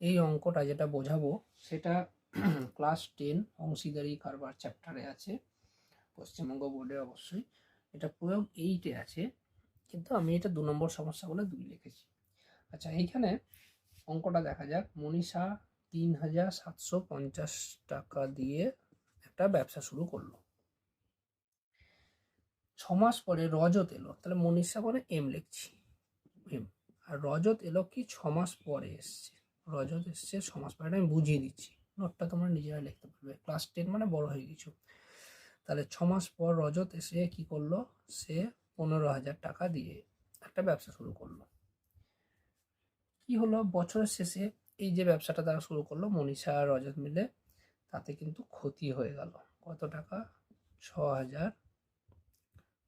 এই অঙ্কটা যেটা বোঝাবো, সেটা ক্লাস টেন অংশীদারি কারবার চ্যাপ্টারে আছে। পশ্চিমবঙ্গ বোর্ডে অবশ্যই। এটা প্রয়োগ এইটে আছে, কিন্তু আমি এটা দু নম্বর সমস্যা বলে দুই লিখেছি। আচ্ছা এইখানে অঙ্কটা দেখা যাক। মনীষা তিন হাজার সাতশো পঞ্চাশ টাকা দিয়ে একটা ব্যবসা শুরু করল। ছ মাস পরে রজত এলো। তাহলে মনীষা করে এম লিখছি। এম আর রজত এলো কি ছ মাস পরে এসছে। রজত এসছে, ছ মাস আমি বুঝিয়ে দিচ্ছি। নোটটা তোমরা নিজেরা লিখতে পারবে। ক্লাস টেন মানে বড় হয়ে গেছো। তাহলে ছ মাস পর রজত এসে কি করল? সে পনেরো হাজার টাকা দিয়ে একটা ব্যবসা শুরু করল। কি হলো? বছরের শেষে এই যে ব্যবসাটা তারা শুরু করল, মনীষা আর রজত মিলে, তাতে কিন্তু ক্ষতি হয়ে গেল। কত টাকা? ছ হাজার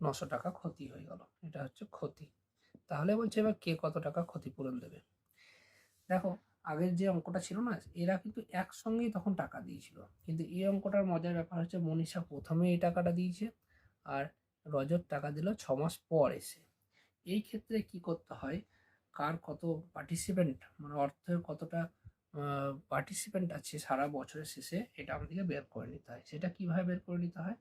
নশো টাকা ক্ষতি হয়ে গেল। এটা হচ্ছে ক্ষতি। তাহলে বলছে এবার কে কত টাকা ক্ষতিপূরণ দেবে? দেখো আগের যে অঙ্কটা ছিল না, এরা কিন্তু একসঙ্গেই তখন টাকা দিয়েছিল। কিন্তু এই অঙ্কটার মজার ব্যাপার হচ্ছে, মনীষা প্রথমে এই টাকাটা দিয়েছে আর রজত টাকা দিল ছ মাস পর এসে। এই ক্ষেত্রে কি করতে হয়? কার কত পার্টিসিপেন্ট মানে অর্থের কতটা পার্টিসিপেন্ট আছে সারা বছরের শেষে, এটা আমাদেরকে বের করে নিতে হয়। সেটা কীভাবে বের করে নিতে হয়?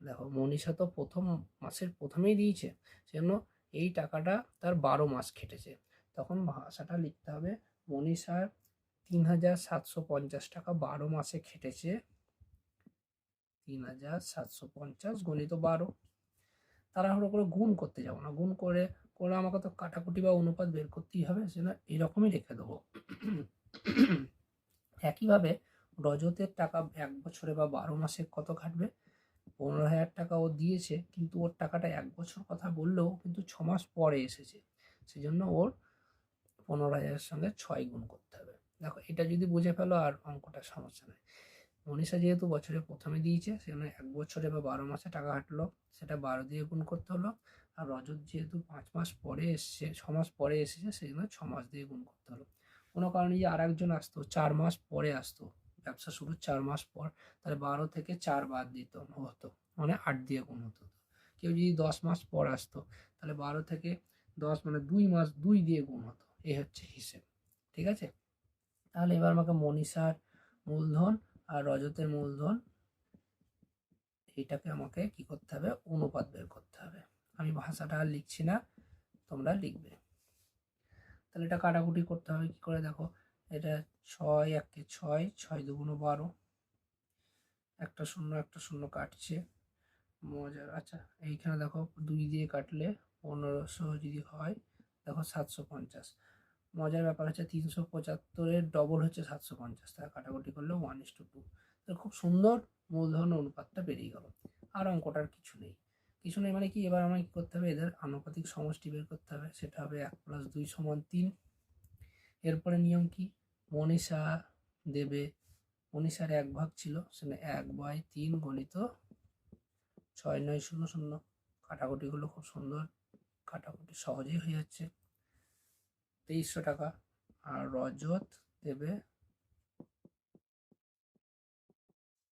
দেখো, মনীষা তো প্রথম মাসের প্রথমেই দিয়েছে, সেজন্য এই টাকাটা তার বারো মাস খেটেছে। তখন ভাষাটা লিখতে হবে মনীষার তিন হাজার সাতশো পঞ্চাশ টাকা বারো মাসে খেটেছে। তিন হাজার সাতশো পঞ্চাশ গণিত বারো। তাড়াহুড়ো করে গুণ করতে যাব না। গুণ করে করে আমাকে তো কাটাকুটি বা অনুপাত বের করতেই হবে সেটা এরকমই রেখে দেবো। একইভাবে রজতের টাকা এক বছরে বা বারো মাসে কত খাটবে? পনেরো হাজার টাকা ও দিয়েছে, কিন্তু ওর টাকাটা এক বছর কথা বললেও কিন্তু ছ মাস পরে এসেছে। সেজন্য ওর পনেরো হাজারের সঙ্গে ছয় গুণ করতে হবে। দেখো, এটা যদি বুঝে ফেলো আর অঙ্কটা সমস্যা নেই। মনীষা যেহেতু বছরে প্রথমে দিয়েছে, সেজন্য এক বছরে বা বারো মাসে টাকা হাঁটলো সেটা বারো দিয়ে গুণ করতে হলো। আর রজত যেহেতু পাঁচ মাস পরে এসছে, ছ মাস পরে এসেছে সেই জন্য ছ মাস দিয়ে গুণ করতে হলো। কোনো কারণে যে আর একজন আসতো, চার মাস পরে আসতো, ব্যবসা শুরু চার মাস পর, তাহলে বারো থেকে চার বাদ দিত, হতো। মানে আট দিয়ে গুণ হতো। কেউ যদি দশ মাস পর আসতো, তাহলে বারো থেকে দশ মানে দুই মাস দুই দিয়ে গুণ হতো। এই হচ্ছে হিসেব, ঠিক আছে? তাহলে এবার আমাকে মনীষার মূলধন আর রজতের মূলধন এটাকে আমাকে কি করতে হবে? অনুপাত বের করতে হবে। আমি ভাষাটা আর লিখছি না, তোমরা লিখবে। তাহলে এটা কাটাকুটি করতে হবে, কি করে দেখো? এটা ছয়, একে ছয় ছয় দুগুণ বারো। একটা শূন্য একটা শূন্য কাটছে। মজার আচ্ছা এইখানে দেখো দুই দিয়ে কাটলে পনেরোশো যদি হয়, দেখো সাতশো পঞ্চাশ। মজার ব্যাপার হচ্ছে তিনশো পঁচাত্তরের ডবল হচ্ছে সাতশো পঞ্চাশ। টাকা কাটাকুটি করলে ওয়ান ইস টু টু খুব সুন্দর মূলধন অনুপাতটা বেরিয়ে গেল। আর অঙ্কটার কিছু নেই। কিছু নেই মানে কি? এবার আমাকে কী করতে হবে? এদের আনুপাতিক সমষ্টি বের করতে হবে। সেটা হবে এক প্লাস দুই সমান তিন। এরপরে নিয়ম কি? মনীষা দেবে। মনীষার এক ভাগ ছিল। সেখানে এক বাই তিন গণিত ছয় নয় শূন্য শূন্য। কাটাকুটিগুলো খুব সুন্দর। কাটাকুটি সহজেই হয়ে যাচ্ছে। তেইশশো টাকা। আর রজত দেবে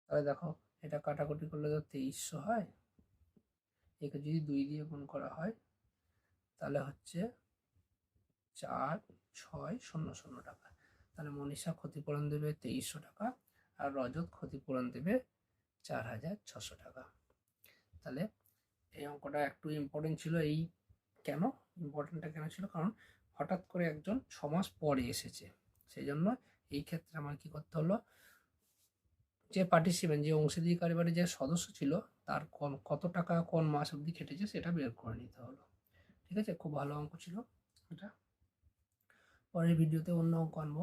তাহলে দেখো, এটা কাটাকুটি করলে তো তেইশশো হয়। একে যদি দুই দিয়ে গুণ করা হয়, তাহলে হচ্ছে চার, ছয়, শূন্য শূন্য টাকা। তাহলে মনীষা ক্ষতিপূরণ দেবে তেইশশো টাকা, আর রজত ক্ষতিপূরণ দেবে চার হাজার ছশো টাকা। তাহলে এই অঙ্কটা একটু ইম্পর্টেন্ট ছিল। এই কেন? ইম্পর্টেন্টটা কেন ছিল? কারণ হঠাৎ করে একজন ছমাস পরে এসেছে। সেই জন্য এই ক্ষেত্রে আমার কি করতে হলো, যে পার্টিসিপেন্ট যে অংশীদারী বাড়ির যে সদস্য ছিল, তার কোন কত টাকা কোন মাস অবধি খেটেছে সেটা বের করে নিতে হলো। ঠিক আছে? খুব ভালো অঙ্ক ছিল এটা। পরের ভিডিওতে অন্য অঙ্ক আনব।